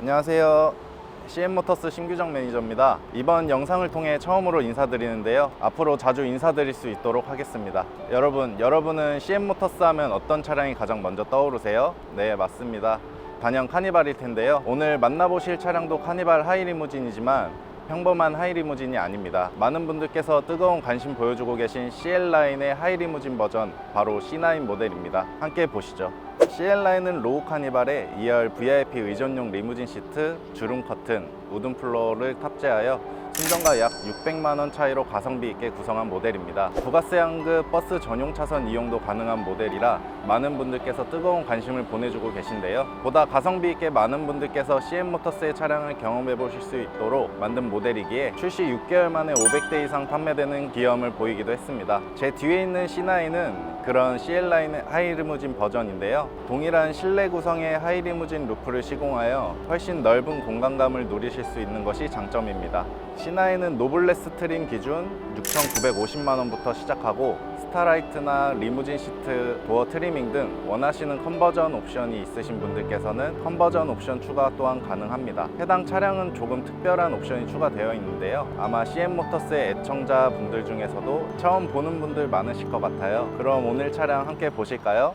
안녕하세요. CM모터스 신규정 매니저입니다. 이번 영상을 통해 처음으로 인사드리는데요. 앞으로 자주 인사드릴 수 있도록 하겠습니다. 여러분, 여러분은 CM모터스 하면 어떤 차량이 가장 먼저 떠오르세요? 네, 맞습니다. 단연 카니발일 텐데요. 오늘 만나보실 차량도 카니발 하이리무진이지만 평범한 하이리무진이 아닙니다. 많은 분들께서 뜨거운 관심 보여주고 계신 CL라인의 하이리무진 버전 바로 C9 모델입니다. 함께 보시죠. CL라인은 로우 카니발에 2열 VIP 의전용 리무진 시트, 주름 커튼, 우든 플로어를 탑재하여 순정과 약 600만 원 차이로 가성비 있게 구성한 모델입니다. 부가세 환급 버스 전용 차선 이용도 가능한 모델이라 많은 분들께서 뜨거운 관심을 보내주고 계신데요. 보다 가성비 있게 많은 분들께서 CM모터스의 차량을 경험해 보실 수 있도록 만든 모델이기에 출시 6개월 만에 500대 이상 판매되는 기염을 보이기도 했습니다. 제 뒤에 있는 C9은 그런 CL라인의 하이리무진 버전인데요. 동일한 실내 구성의 하이리무진 루프를 시공하여 훨씬 넓은 공간감을 누리실 수 있는 것이 장점입니다. C9은 노블레스 트림 기준 6,950만 원부터 시작하고 스타라이트나 리무진 시트, 도어 트리밍 등 원하시는 컨버전 옵션이 있으신 분들께서는 컨버전 옵션 추가 또한 가능합니다. 해당 차량은 조금 특별한 옵션이 추가되어 있는데요. 아마 CM모터스의 애청자 분들 중에서도 처음 보는 분들 많으실 것 같아요. 그럼 오늘 차량 함께 보실까요?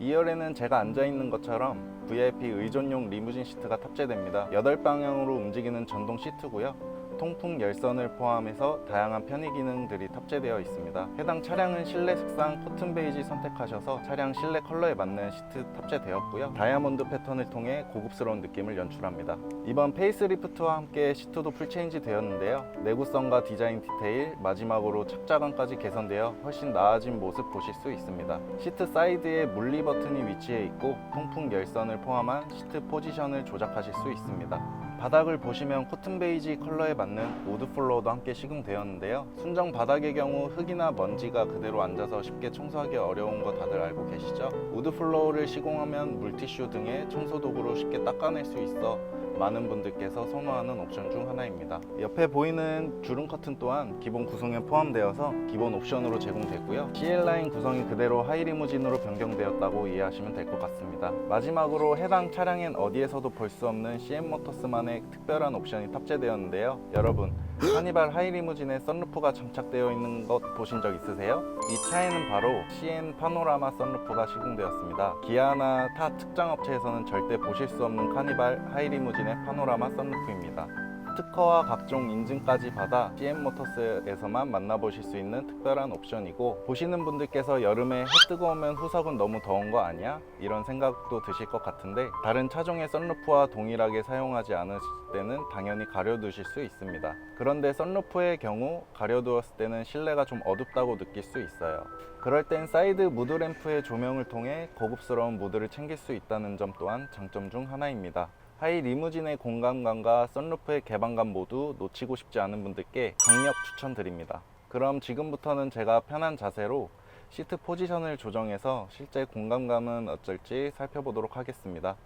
2열에는 제가 앉아 있는 것처럼 VIP 의존용 리무진 시트가 탑재됩니다. 8방향으로 움직이는 전동 시트고요. 통풍 열선을 포함해서 다양한 편의 기능들이 탑재되어 있습니다. 해당 차량은 실내 색상 코튼 베이지 선택하셔서 차량 실내 컬러에 맞는 시트 탑재되었고요. 다이아몬드 패턴을 통해 고급스러운 느낌을 연출합니다. 이번 페이스리프트와 함께 시트도 풀체인지 되었는데요. 내구성과 디자인 디테일, 마지막으로 착자감까지 개선되어 훨씬 나아진 모습 보실 수 있습니다. 시트 사이드에 물리 버튼이 위치해 있고 통풍 열선을 포함한 시트 포지션을 조작하실 수 있습니다. 바닥을 보시면 코튼 베이지 컬러에 맞는 우드 플로어도 함께 시공되었는데요. 순정 바닥의 경우 흙이나 먼지가 그대로 앉아서 쉽게 청소하기 어려운 거 다들 알고 계시죠? 우드 플로어를 시공하면 물티슈 등의 청소 도구로 쉽게 닦아낼 수 있어 많은 분들께서 선호하는 옵션 중 하나입니다. 옆에 보이는 주름 커튼 또한 기본 구성에 포함되어서 기본 옵션으로 제공되고요. CL라인 구성이 그대로 하이리무진으로 변경되었다고 이해하시면 될 것 같습니다. 마지막으로 해당 차량엔 어디에서도 볼 수 없는 CM모터스만의 특별한 옵션이 탑재되었는데요. 여러분, 카니발 하이리무진에 썬루프가 장착되어 있는 것 보신 적 있으세요? 이 차에는 바로 CN 파노라마 썬루프가 시공되었습니다. 기아나 타 특장 업체에서는 절대 보실 수 없는 카니발 하이리무진의 파노라마 썬루프입니다. 특허와 각종 인증까지 받아 CM모터스에서만 만나보실 수 있는 특별한 옵션이고 보시는 분들께서 여름에 해 뜨거우면 후석은 너무 더운 거 아니야? 이런 생각도 드실 것 같은데 다른 차종의 썬루프와 동일하게 사용하지 않으실 때는 당연히 가려두실 수 있습니다. 그런데 썬루프의 경우 가려두었을 때는 실내가 좀 어둡다고 느낄 수 있어요. 그럴 땐 사이드 무드 램프의 조명을 통해 고급스러운 무드를 챙길 수 있다는 점 또한 장점 중 하나입니다. 하이 리무진의 공간감과 썬루프의 개방감 모두 놓치고 싶지 않은 분들께 강력 추천드립니다. 그럼 지금부터는 제가 편한 자세로 시트 포지션을 조정해서 실제 공간감은 어쩔지 살펴보도록 하겠습니다.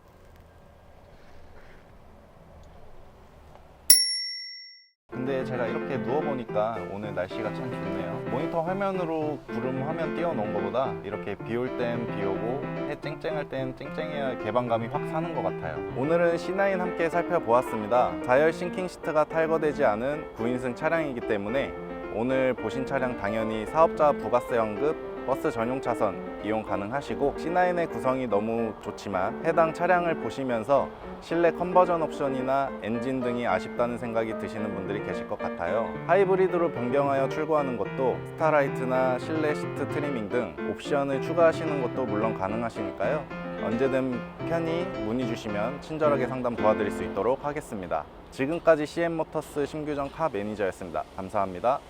근데 제가 이렇게 누워보니까 오늘 날씨가 참 좋네요. 모니터 화면으로 구름 화면 띄워놓은 것보다 이렇게 비 올 땐 비 오고 해 쨍쨍할 땐 쨍쨍해야 개방감이 확 사는 것 같아요. 오늘은 C9 함께 살펴보았습니다. 4열 싱킹 시트가 탈거되지 않은 9인승 차량이기 때문에 오늘 보신 차량 당연히 사업자 부가세 환급 버스 전용 차선 이용 가능하시고 C9의 구성이 너무 좋지만 해당 차량을 보시면서 실내 컨버전 옵션이나 엔진 등이 아쉽다는 생각이 드시는 분들이 계실 것 같아요. 하이브리드로 변경하여 출고하는 것도 스타라이트나 실내 시트 트리밍 등 옵션을 추가하시는 것도 물론 가능하시니까요. 언제든 편히 문의 주시면 친절하게 상담 도와드릴 수 있도록 하겠습니다. 지금까지 CM모터스 심규정 카 매니저였습니다. 감사합니다.